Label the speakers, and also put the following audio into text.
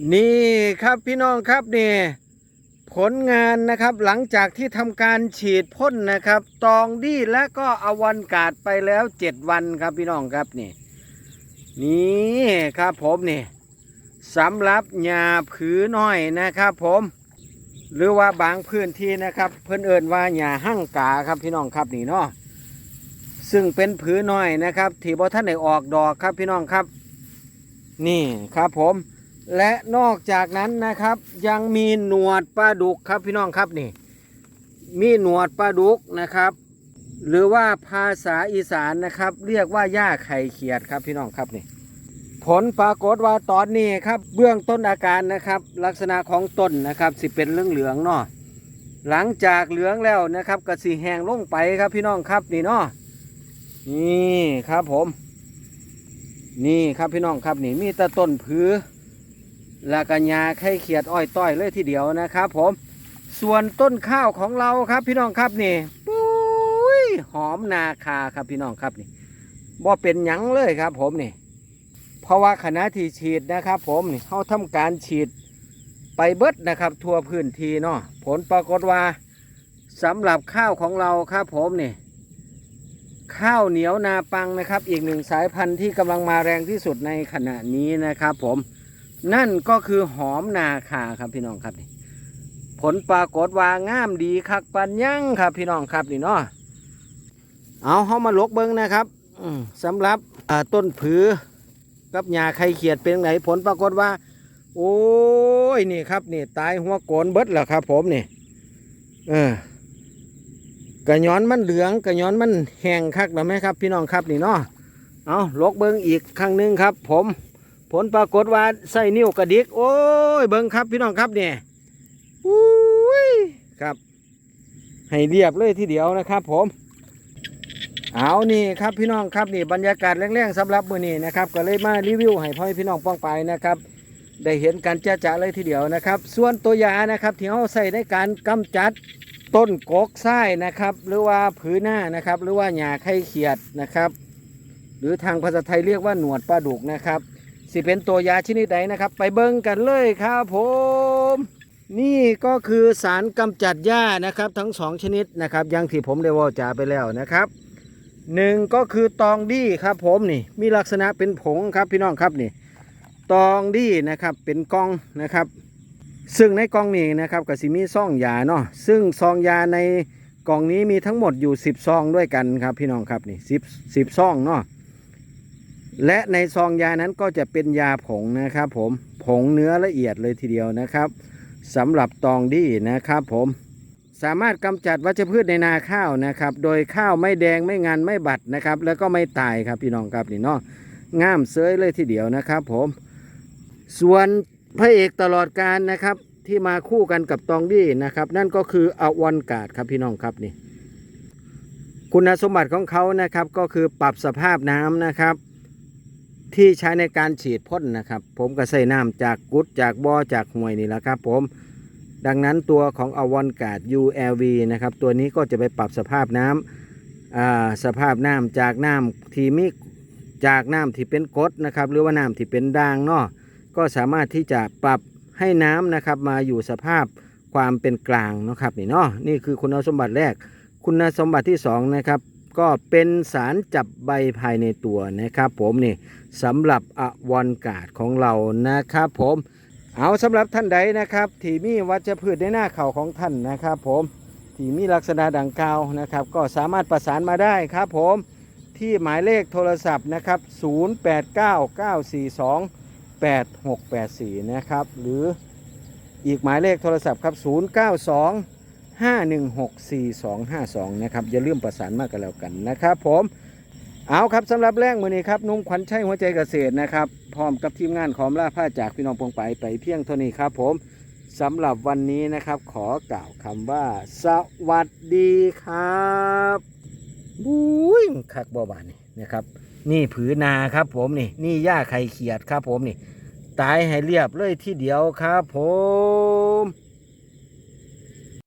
Speaker 1: นี่ครับพี่น้องครับนี่ผลงานนะครับหลังจากที่ทำการฉีดพ่นนะครับ ตองดีและก็อวันกาดไปแล้วเจ็ดวันครับพี่น้องครับนี่ นี่ครับผมนี่สำหรับหญ้าผือน้อยนะครับผม หรือว่าบางพื้นที่นะครับ เพื่อนเอินว่าหญ้าหั่งกาครับพี่น้องครับนี่เนาะซึ่งเป็นผือน้อยนะครับที่บ่ท่านได้ออกดอกครับพี่น้องครับ นี่ครับผม และนอกจากนั้นนะครับ ยังมีหนวดปลาดุกครับพี่น้องครับนี่ มีหนวดปลาดุกนะครับ หรือว่าภาษาอีสานนะครับ เรียกว่าหญ้าไข่เขียดครับพี่น้องครับนี่ ผลปรากฏว่าตอนนี้ครับ เบื้องต้นอาการนะครับ ลักษณะของต้นนะครับสิเป็นเหลืองเหลืองเนาะหลังจากเหลืองแล้วนะครับก็สีแห้งลงไปครับพี่น้องครับนี่เนาะนี่ครับผม นี่ครับพี่น้องครับนี่มีแตะต้นผือ แล้วก็ยาไข่เขียดอ้อยต้อยเลยทีเดียวนะครับ ผม ส่วนต้นข้าวของเราครับพี่น้องครับนี่ปุ้ยหอมนาคาครับพี่น้องครับนี่บ่เป็นหยังเลยครับ ผมนี่ เพราะว่าขณะที่ฉีดนะครับ ผมนี่เขาทำการฉีดไปเบิดนะครับ ทั่วพื้นที่เนาะผลปรากฏว่าสำหรับข้าวของเราครับ ผมนี่ข้าวเหนียวนาปังนะครับ อีกหนึ่งสายพันธุ์ที่กำลังมาแรงที่สุดในขณะนี้นะครับ ผม นั่นก็คือหอมนาคาครับพี่น้องครับนี่ผลปรากฏว่างามดีคักปันยั่งครับพี่น้องครับนี่เนาะเอาเข้ามาลกเบิ้งนะครับสำหรับต้นผือกับหญ้าไข่เขียดเป็นไงผลปรากฏว่า โอ้ยนี่ครับนี่ตายหัวโกนเบิดแล้วครับ ผมนี่เออกระย้อนมันเหลืองกระย้อนมันแห้งคักแล้วไหมครับ พี่น้องครับนี่เนาะเอาลกเบิ้งอีกครั้งหนึ่งครับ ผม ผลปรากฏว่าใส่นิ้วกระดิก โอ้ยเบิ้งครับพี่น้องครับเนี่ยอุ้ยครับ ให้เรียบเลยทีเดียวนะครับผมเอานี่ครับพี่น้องครับนี่บรรยากาศแรงๆสำหรับมื้อนี้นะครับก็เลยมารีวิวให้พ่อพี่น้องป้องไปนะครับ ได้เห็นการจ้าจะเลยทีเดียวนะครับ ส่วนตัวยานะครับที่เขาใส่ในการกำจัดต้นกกไส้นะครับหรือว่าผืนหน้านะครับ หรือว่าหญ้าไข่เขียดนะครับ หรือทางภาษาไทยเรียกว่าหนวดปลาดุกนะครับ สิเป็นตัวยาชนิดใดนะครับ ไปเบิ่งกันเลยครับผม นี่ก็คือสารกำจัดหญ้านะครับ ทั้งสองชนิดนะครับอยังที่ผมได้ว่าจาไปแล้วนะครับหนึ่งก็คือตองดี้ครับผมนี่มีลักษณะเป็นผงครับพี่น้องครับนี่ตองดี้นะครับเป็นกองนะครับ ซึ่งในกองนี้นะครับก็สิมีซองยาเนาะซึ่งซองยาในกล่องนี้มีทั้งหมดอยู่ 10 ซองด้วยกันครับพี่น้องครับนี่10 10ซองเนาะ และในซองยานั้นก็จะเป็นยาผงนะครับ ผมผงเนื้อละเอียดเลยทีเดียวนะครับสำหรับตองดี้นะครับผมสามารถกำจัดวัชพืชในนาข้าวนะครับ โดยข้าวไม่แดงไม่งานไม่บัดนะครับ แล้วก็ไม่ตายครับพี่น้องครับนี่เนาะง่ามเซยเลยทีเดียวนะครับผม ส่วนพระเอกตลอดการนะครับที่มาคู่กันกับตองดี้นะครับ นั่นก็คืออวันกาดครับพี่น้องครับนี่ คุณสมบัติของเขานะครับก็คือปรับสภาพน้ำนะครับ ที่ใช้ในการฉีดพ่นนะครับ ผมก็ใส่น้ำจากกุดจากบ่อจากห้วยนี่แหละครับ ผมดังนั้นตัวของอวอนกาด ULV นะครับตัวนี้ก็จะไปปรับสภาพน้ำอ่าสภาพน้ำจากน้ำที่มีจากน้ำที่เป็นกดนะครับหรือว่าน้ำที่เป็นด่างเนาะก็สามารถที่จะปรับให้น้ำนะครับมาอยู่สภาพความเป็นกลางนะครับนี่เนาะนี่คือคุณสมบัติแรก คุณสมบัติที่สองนะครับ ก็เป็นสารจับใบภายในตัวนะครับ ผมนี่สำหรับอวอนกาดของเรานะครับ ผมเอาสำหรับท่านใดนะครับ ที่มีวัชพืชในหน้าเข่าของท่านนะครับ ผมที่มีลักษณะดังกล่าวนะครับ ก็สามารถประสานมาได้ครับ ผมที่หมายเลขโทรศัพท์นะครับ 0899428684 นะครับ หรืออีกหมายเลขโทรศัพท์ครับ 092 5164252 นะครับ อย่าลืมประสานมากกันแล้วกันนะครับผมเอาครับสำหรับแรงมือนี้ครับนุ่งขวัญชัยหัวใจเกษตรนะครับ พร้อมกับทีมงานขอมล่าผ้าจากพี่น้องปองไปไปเพียงเท่านี้ครับผมสำหรับวันนี้นะครับ ขอกล่าวคำว่า สวัสดีครับบุ้ยคักบ่บานนี่นะครับ นี่ผือนาครับผมนี่ นี่หญ้าไข่เขียดครับผมนี่ ตายให้เรียบเลยที่เดียวครับผม